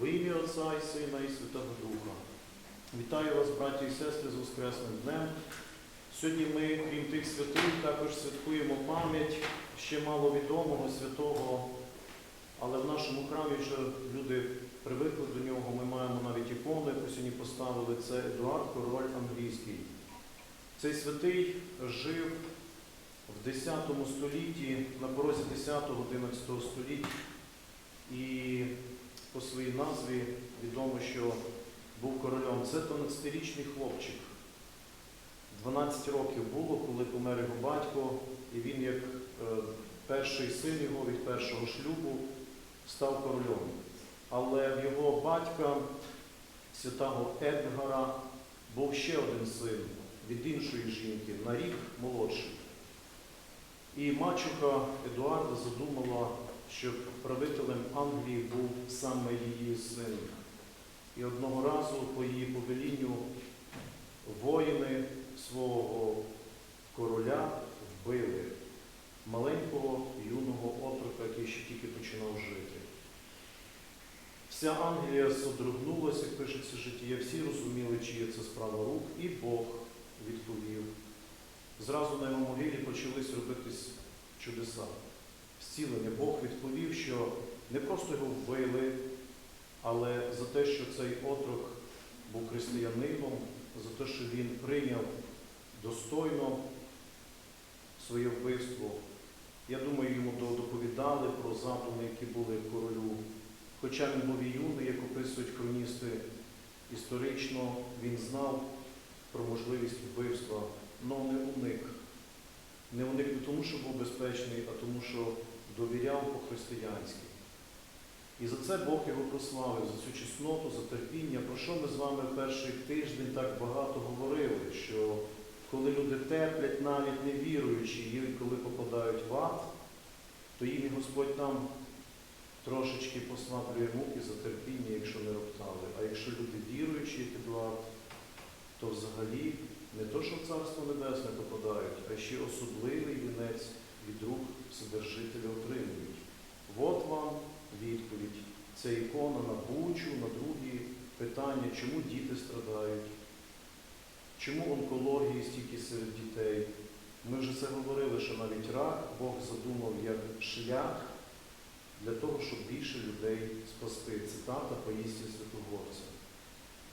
Во ім'я Отця і Сина і Святого Духа. Вітаю вас, браті і сестри, з Воскресним днем. Сьогодні ми, крім тих святих, також святкуємо пам'ять ще маловідомого святого, але в нашому храмі вже люди привикли до нього. Ми маємо навіть ікону, яку сьогодні поставили. Це Едуард Король Англійський. Цей святий жив в 10 столітті, на порозі 10-11 століття. По своїй назві відомо, що був королем. Це 12-річний хлопчик. 12 років було, коли помер його батько, і він, як е, перший син його від першого шлюбу, став королем. Але в його батька, святого Едгара, був ще один син від іншої жінки, на рік молодший. І мачуха Едуарда задумала, щоб правителем Англії був саме її син. І одного разу по її повелінню воїни свого короля вбили маленького юного отрока, який ще тільки починав жити. Вся Англія содрогнулася, як пишеться життя, всі розуміли, чиє це справа рук, і Бог відповів. Зразу на його могилі почались робитись чудеса. Зцілення. Бог відповів, що не просто його вбили, але за те, що цей отрок був християнином, за те, що він прийняв достойно своє вбивство. Я думаю, йому доповідали про задуми, які були королю. Хоча він був і юний, як описують хроністи історично, він знав про можливість вбивства, але не уник. Не уник не тому, що був безпечний, а тому, що довіряв по-християнськи. І за це Бог його прославив, за цю чесноту, за терпіння. Про що ми з вами перший тиждень так багато говорили, що коли люди терплять, навіть не віруючи, і коли попадають в ад, то їм і Господь там трошечки послаблює муки за терпіння, якщо не роптали. А якщо люди віруючі, як Едуард, то взагалі не то, що в Царство Небесне попадають, а ще особливий вінець від рук Вседержителя отримують. От вам відповідь. Це ікона на Бучу, на другі питання, чому діти страдають, чому онкології стільки серед дітей. Ми вже це говорили, що навіть рак Бог задумав як шлях для того, щоб більше людей спасти. Цитата поїсті Святогорця.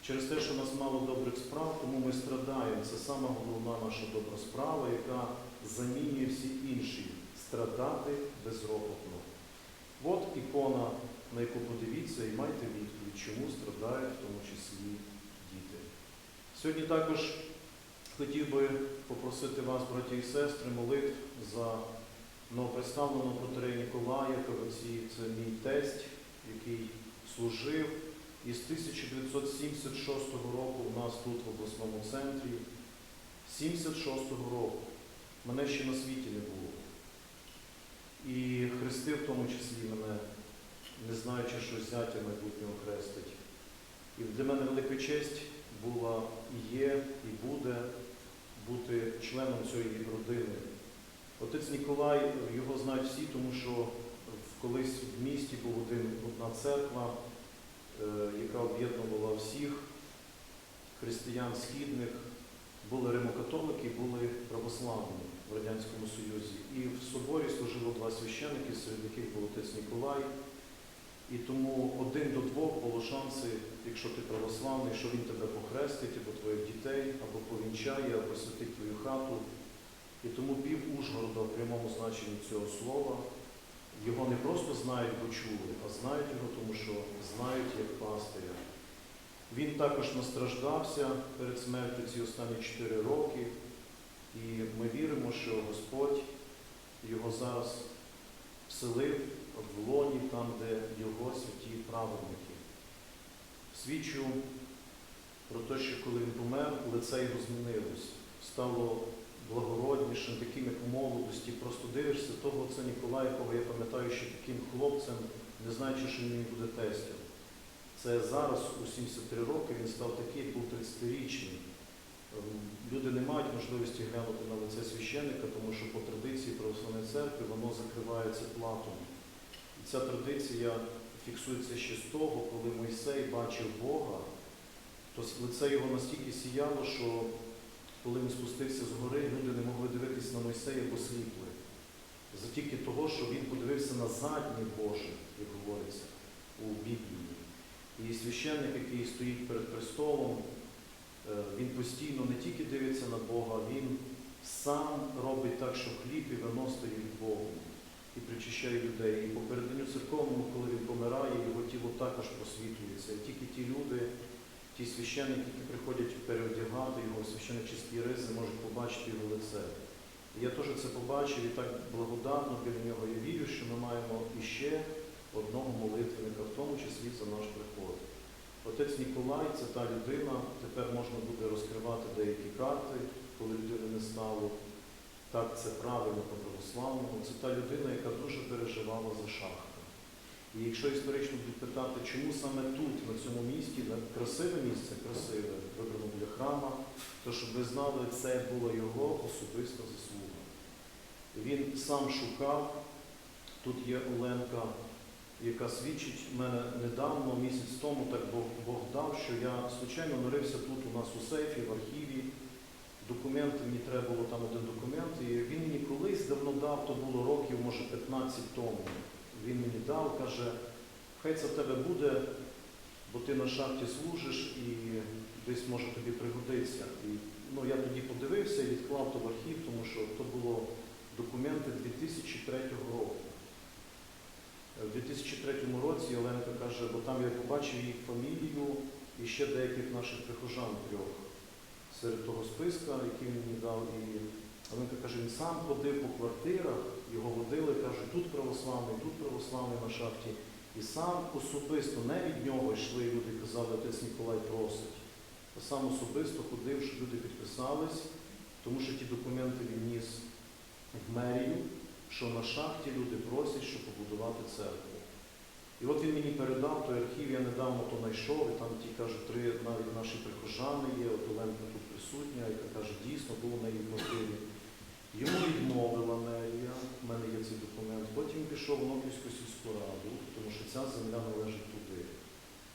Через те, що у нас мало добрих справ, тому ми страдаємо. Це сама головна наша добра справа, яка замінює всі інші страдати безропотно. От ікона, на яку подивіться, і майте відповідь, чому страдають в тому числі діти. Сьогодні також хотів би попросити вас, браті і сестри, молитв за новопредставленого протерея Ніколая Кавиці. Це мій тесть, який служив із 1976 року у нас тут, в обласному центрі. 76-го року. Мене ще на світі не було. І хрестив в тому числі мене, не знаючи, що зятя майбутнього хрестить. І для мене велика честь була і є, і буде бути членом цієї родини. Отець Ніколай, його знають всі, тому що колись в місті був один, одна церква, е, яка об'єднувала всіх християн східних. Були римокатолики, були православні в Радянському Союзі. І в соборі служило два священники, серед яких був отець Ніколай. І тому один до двох було шанси, якщо ти православний, що він тебе похрестить, або твоїх дітей, або повінчає, або святить твою хату. І тому пів Ужгорода в прямому значенні цього слова його не просто знають, бо чули, а знають його, тому що знають як пастиря. Він також настраждався перед смертю ці останні чотири роки, і ми віримо, що Господь його зараз вселив в лоні, там, де його святі праведники. Свідчу про те, що коли він помер, лице його змінилось, стало благороднішим, таким, як в молодості. Просто дивишся того це Ніколая, якого я пам'ятаю ще таким хлопцем, не знаючи, що він буде тестем. Це зараз у 73 роки він став такий, як був 30-річний. Люди не мають можливості глянути на лице священника, тому що по традиції православної церкви воно закривається платом. І ця традиція фіксується ще з того, коли Мойсей бачив Бога, то лице його настільки сіяло, що коли він спустився з гори, люди не могли дивитися на Мойсея, бо сліпли. За тільки того, що він подивився на заднє Боже, як говориться у Біблії. І священник, який стоїть перед престолом, е, він постійно не тільки дивиться на Бога, він сам робить так, що хліб і вино стають Богом і причищає людей. І по переданню церковному, коли він помирає, його тіло також просвітлюється. І тільки ті люди, ті священники, які приходять переодягати його в священничські ризи, можуть побачити його лице. І я теж це побачив і так благодатно біля нього. Я вірю, що ми маємо іще одного молитвенника, в тому числі за наш приход. Отець Ніколай це та людина, тепер можна буде розкривати деякі карти, коли людини не стало. Так, це правильно по православному. Це та людина, яка дуже переживала за шахту. І якщо історично будуть питати, чому саме тут, на цьому місці, на красиве місце, красиве, вибрано біля храма, то щоб ви знали, це була його особиста заслуга. Він сам шукав, тут є Оленка, яка свідчить мене недавно, місяць тому, так Бог, дав, що я случайно нарився тут у нас у сейфі, в архіві. Документи, мені треба було там один документ, і він мені колись давно дав, то було років, може 15 тому. Він мені дав, каже, хай це в тебе буде, бо ти на шахті служиш і десь може тобі пригодиться. І, ну, я тоді подивився і відклав то в архів, тому що то було документи 2003 року. Е, В 2003 році Оленка каже, бо там я побачив її фамілію і ще деяких наших прихожан трьох серед того списка, який мені дав. І Оленка каже, він сам ходив по квартирах, його водили, каже, тут православний, тут православний на шахті. І сам особисто, не від нього йшли люди, казали, отець Ніколай просить. А сам особисто ходив, щоб люди підписались, тому що ті документи він ніс в мерію, що на шахті люди просять, щоб побудувати церкву. І от він мені передав той архів, я недавно то знайшов, і там ті кажуть, три навіть наші прихожани є, Оленка тут присутня, яка каже, дійсно було на її квартирі. Йому відмовила мерія, в мене є цей документ. Потім пішов в Нобільську сільську раду, тому що ця земля належить туди.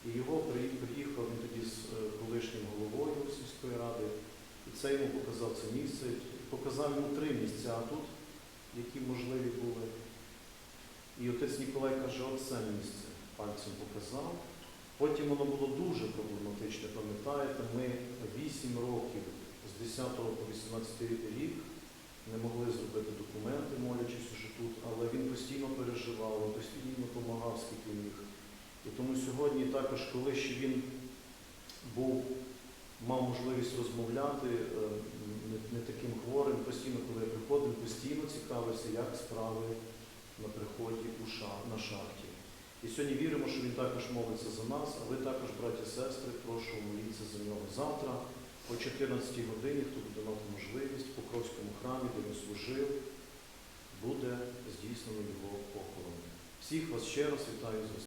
І його приїхав він тоді з е, колишнім головою сільської ради, і це йому показав це місце. Показав йому три місця тут, які можливі були. І отець Ніколай каже, оце місце пальцем показав. Потім воно було дуже проблематичне, пам'ятаєте, ми 8 років з 10 по 18 рік не могли зробити документи, молячись уже тут, але він постійно переживав, він постійно допомагав, скільки міг. І тому сьогодні також, коли ще він був, мав можливість розмовляти е, не, таким хворим, постійно, коли я приходив, постійно цікавився, як справи на приході у ша, на шахті. І сьогодні віримо, що він також молиться за нас, а ви також, браті і сестри, прошу моліться за нього завтра о 14 годині, хто буде мати можливість в Покровському храмі, де він служив, буде здійснено його похорон. Всіх вас ще раз вітаю з